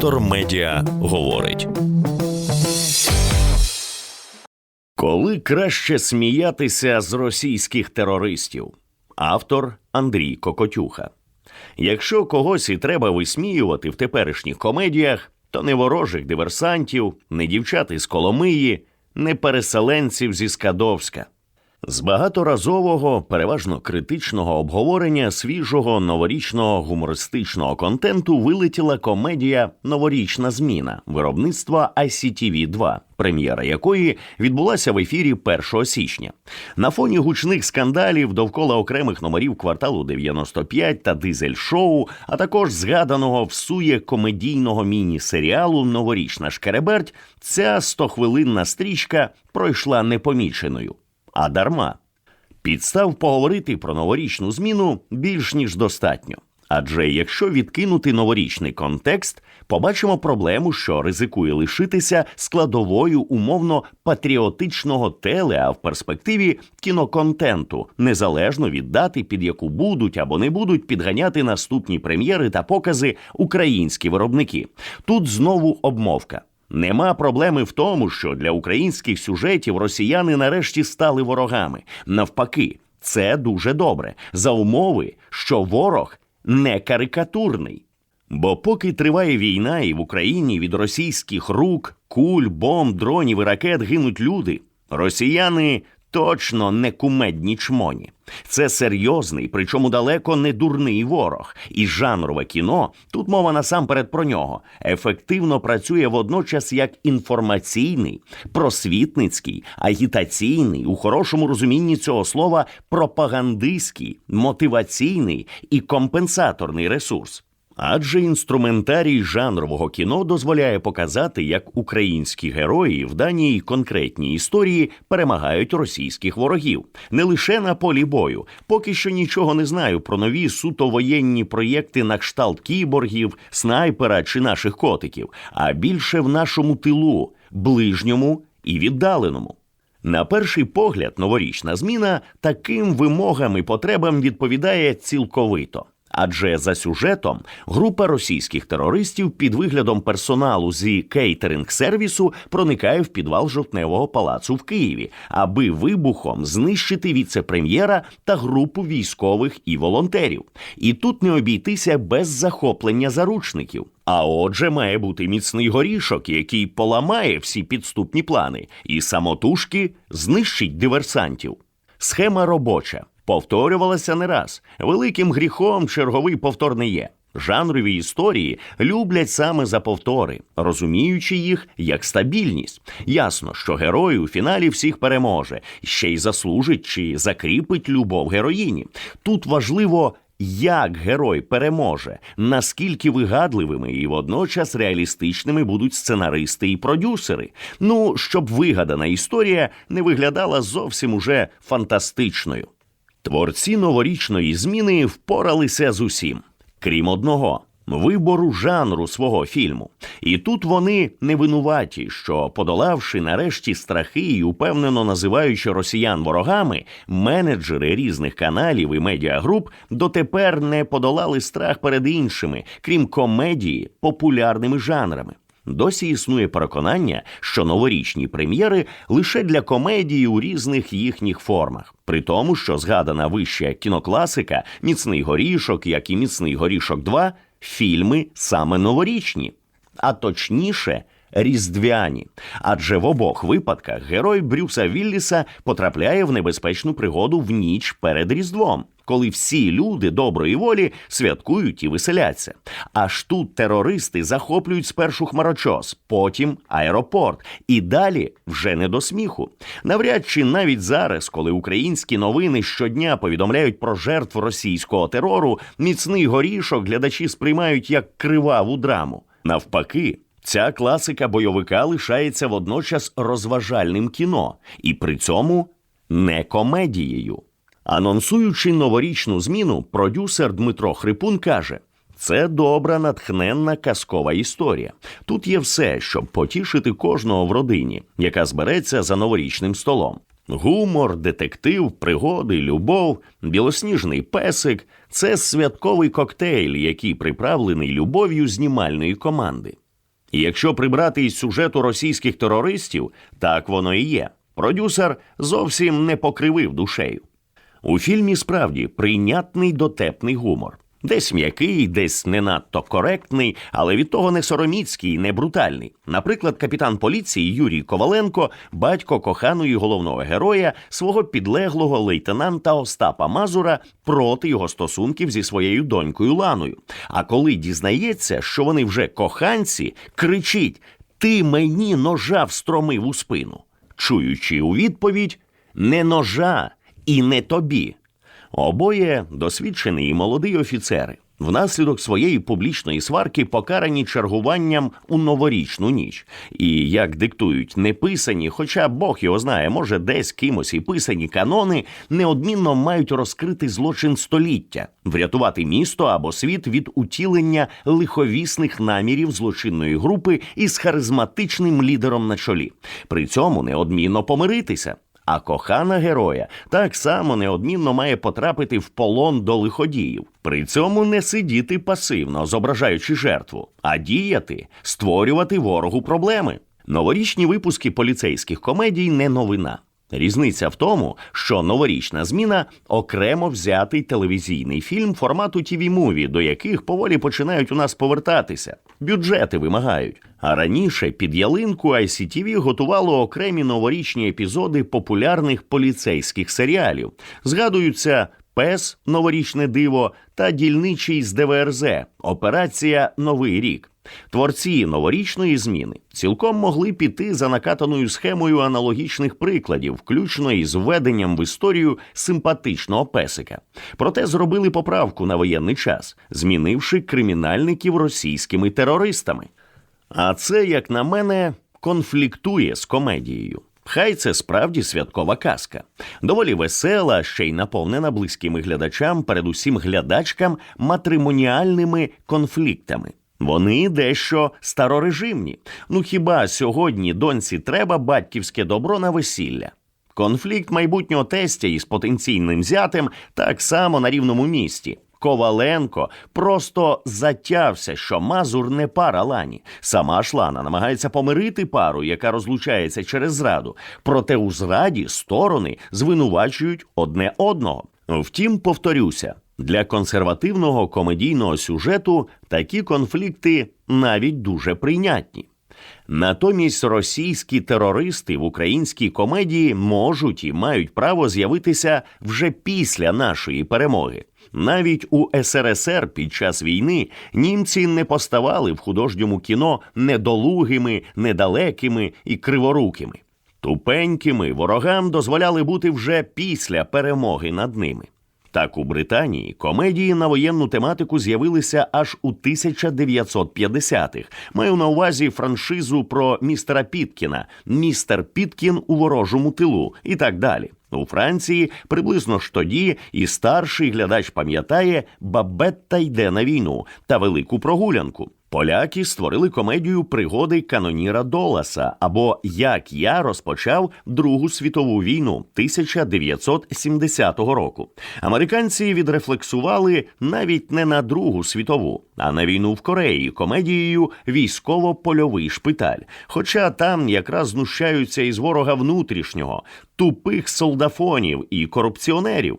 Вектор Медіа говорить. Коли краще сміятися з російських терористів? Автор Андрій Кокотюха. Якщо когось і треба висміювати в теперішніх комедіях, то не ворожих диверсантів, не дівчат із Коломиї, не переселенців зі Скадовська. З багаторазового, переважно критичного обговорення свіжого новорічного гумористичного контенту вилетіла комедія Новорічна зміна виробництва ICTV 2 прем'єра якої відбулася в ефірі 1 січня. На фоні гучних скандалів довкола окремих номерів кварталу 95 та дизель шоу, а також згаданого всує комедійного міні-серіалу Новорічна шкереберть, ця 100-хвилинна стрічка пройшла непоміченою. А дарма. Підстав поговорити про новорічну зміну більш ніж достатньо. Адже якщо відкинути новорічний контекст, побачимо проблему, що ризикує лишитися складовою умовно патріотичного теле, а в перспективі кіноконтенту, незалежно від дати, під яку будуть або не будуть підганяти наступні прем'єри та покази українські виробники. Тут знову обмовка. Нема проблеми в тому, що для українських сюжетів росіяни нарешті стали ворогами. Навпаки, це дуже добре за умови, що ворог не карикатурний. Бо поки триває війна і в Україні від російських рук, куль, бомб, дронів і ракет гинуть люди, росіяни точно не кумедні чмоні. Це серйозний, причому далеко не дурний ворог. І жанрове кіно тут мова насамперед про нього ефективно працює водночас як інформаційний, просвітницький, агітаційний, у хорошому розумінні цього слова пропагандистський, мотиваційний і компенсаторний ресурс. Адже інструментарій жанрового кіно дозволяє показати, як українські герої в даній конкретній історії перемагають російських ворогів не лише на полі бою. Поки що нічого не знаю про нові суто воєнні проєкти на кшталт кіборгів, снайпера чи наших котиків, а більше в нашому тилу, ближньому і віддаленому. На перший погляд, новорічна зміна таким вимогам і потребам відповідає цілковито. Адже за сюжетом група російських терористів під виглядом персоналу зі кейтеринг-сервісу проникає в підвал жовтневого палацу в Києві, аби вибухом знищити віце-прем'єра та групу військових і волонтерів. І тут не обійтися без захоплення заручників. А отже, має бути міцний горішок, який поламає всі підступні плани, і самотужки знищить диверсантів. Схема робоча повторювалася не раз. Великим гріхом черговий повтор не є. Жанрові історії люблять саме за повтори, розуміючи їх як стабільність. Ясно, що герой у фіналі всіх переможе, ще й заслужить чи закріпить любов героїні. Тут важливо. Як герой переможе, наскільки вигадливими і водночас реалістичними будуть сценаристи і продюсери? Ну щоб вигадана історія не виглядала зовсім уже фантастичною. Творці новорічної зміни впоралися з усім, крім одного вибору жанру свого фільму. І тут вони не винуваті, що, подолавши нарешті страхи і упевнено називаючи росіян ворогами, менеджери різних каналів і медіагруп дотепер не подолали страх перед іншими, крім комедії, популярними жанрами. Досі існує переконання, що новорічні прем'єри лише для комедії у різних їхніх формах, при тому, що згадана вища кінокласика, міцний горішок, як і міцний горішок 2» фільми саме новорічні, а точніше. Різдвяні, адже в обох випадках герой Брюса Вілліса потрапляє в небезпечну пригоду в ніч перед Різдвом, коли всі люди доброї волі святкують і веселяться. Аж тут терористи захоплюють спершу хмарочос, потім аеропорт, і далі вже не до сміху. Навряд чи навіть зараз, коли українські новини щодня повідомляють про жертв російського терору, міцний горішок глядачі сприймають як криваву драму. Навпаки. Ця класика бойовика лишається водночас розважальним кіно і при цьому не комедією. Анонсуючи новорічну зміну, продюсер Дмитро Хрипун каже: це добра, натхненна казкова історія. Тут є все, щоб потішити кожного в родині, яка збереться за новорічним столом. Гумор, детектив, пригоди, любов, білосніжний песик це святковий коктейль, який приправлений любов'ю знімальної команди. І якщо прибрати із сюжету російських терористів, так воно і є. Продюсер зовсім не покривив душею. У фільмі справді прийнятний дотепний гумор. Десь м'який, десь не надто коректний, але від того не сороміцький, не брутальний. Наприклад, капітан поліції Юрій Коваленко, батько коханої головного героя, свого підлеглого лейтенанта Остапа Мазура проти його стосунків зі своєю донькою Ланою. А коли дізнається, що вони вже коханці, кричить: Ти мені ножа встромив у спину, чуючи у відповідь не ножа і не тобі. Обоє досвідчені і молодий офіцери. Внаслідок своєї публічної сварки покарані чергуванням у новорічну ніч. І як диктують неписані, хоча Бог його знає, може, десь кимось і писані канони, неодмінно мають розкрити злочин століття, врятувати місто або світ від утілення лиховісних намірів злочинної групи із харизматичним лідером на чолі. При цьому неодмінно помиритися. А кохана героя так само неодмінно має потрапити в полон до лиходіїв. При цьому не сидіти пасивно, зображаючи жертву, а діяти, створювати ворогу проблеми. Новорічні випуски поліцейських комедій не новина. Різниця в тому, що новорічна зміна окремо взятий телевізійний фільм формату tv муві до яких поволі починають у нас повертатися. Бюджети вимагають. А раніше під ялинку ICTV готувало окремі новорічні епізоди популярних поліцейських серіалів. Згадуються Пес Новорічне диво та дільничий з ДВРЗ Операція Новий рік. Творці новорічної зміни цілком могли піти за накатаною схемою аналогічних прикладів, включно із введенням в історію симпатичного песика. Проте зробили поправку на воєнний час, змінивши кримінальників російськими терористами. А це, як на мене, конфліктує з комедією. Хай це справді святкова казка, доволі весела, ще й наповнена близькими глядачам, передусім глядачкам, матримоніальними конфліктами. Вони дещо старорежимні. Ну хіба сьогодні доньці треба батьківське добро на весілля? Конфлікт майбутнього тестя із потенційним зятем так само на рівному місці. Коваленко просто затявся, що Мазур не пара Лані. Сама ж Лана намагається помирити пару, яка розлучається через зраду. Проте у зраді сторони звинувачують одне одного. Втім, повторюся, для консервативного комедійного сюжету такі конфлікти навіть дуже прийнятні. Натомість російські терористи в українській комедії можуть і мають право з'явитися вже після нашої перемоги. Навіть у СРСР під час війни німці не поставали в художньому кіно недолугими, недалекими і криворукими. Тупенькими ворогам дозволяли бути вже після перемоги над ними. Так у Британії комедії на воєнну тематику з'явилися аж у 1950-х. Маю на увазі франшизу про містера Піткіна, містер Піткін у ворожому тилу і так далі. У Франції приблизно ж тоді і старший глядач пам'ятає Бабетта йде на війну та велику прогулянку. Поляки створили комедію пригоди каноніра Доласа або Як я розпочав Другу світову війну 1970 року. Американці відрефлексували навіть не на Другу світову, а на війну в Кореї комедією Військово-польовий шпиталь. Хоча там якраз знущаються із ворога внутрішнього, тупих солдафонів і корупціонерів.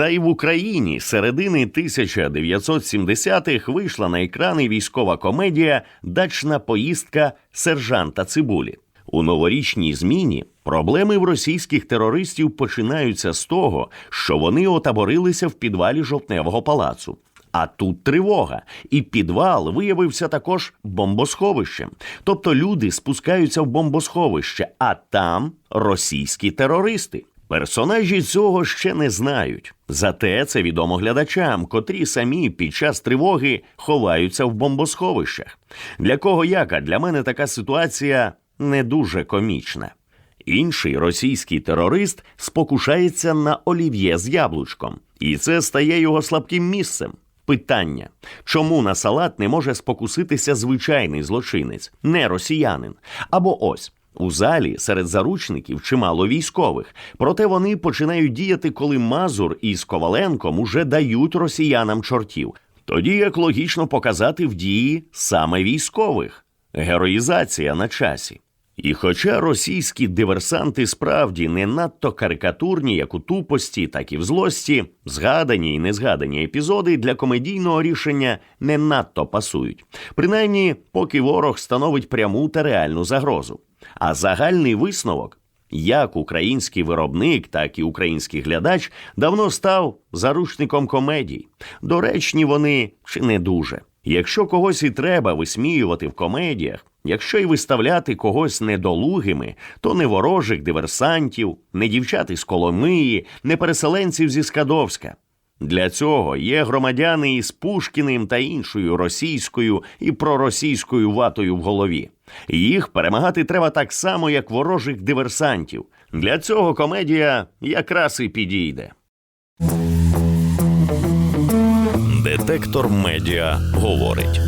Та й в Україні середини 1970-х вийшла на екрани військова комедія Дачна поїздка сержанта Цибулі. У новорічній зміні проблеми в російських терористів починаються з того, що вони отаборилися в підвалі жовтневого палацу. А тут тривога, і підвал виявився також бомбосховищем. Тобто люди спускаються в бомбосховище, а там російські терористи. Персонажі цього ще не знають. Зате це відомо глядачам, котрі самі під час тривоги ховаються в бомбосховищах. Для кого як, а для мене така ситуація не дуже комічна. Інший російський терорист спокушається на олів'є з яблучком, і це стає його слабким місцем. Питання: чому на салат не може спокуситися звичайний злочинець, не росіянин? Або ось. У залі серед заручників чимало військових, проте вони починають діяти, коли Мазур із Коваленком уже дають росіянам чортів. Тоді як логічно показати в дії саме військових. Героїзація на часі. І хоча російські диверсанти справді не надто карикатурні, як у тупості, так і в злості, згадані і незгадані епізоди для комедійного рішення не надто пасують, принаймні, поки ворог становить пряму та реальну загрозу. А загальний висновок як український виробник, так і український глядач давно став заручником комедій. Доречні вони чи не дуже. Якщо когось і треба висміювати в комедіях, якщо й виставляти когось недолугими, то не ворожих диверсантів, не дівчат із Коломиї, не переселенців зі Скадовська. Для цього є громадяни із Пушкіним та іншою російською і проросійською ватою в голові. Їх перемагати треба так само, як ворожих диверсантів. Для цього комедія якраз і підійде. Детектор медіа говорить.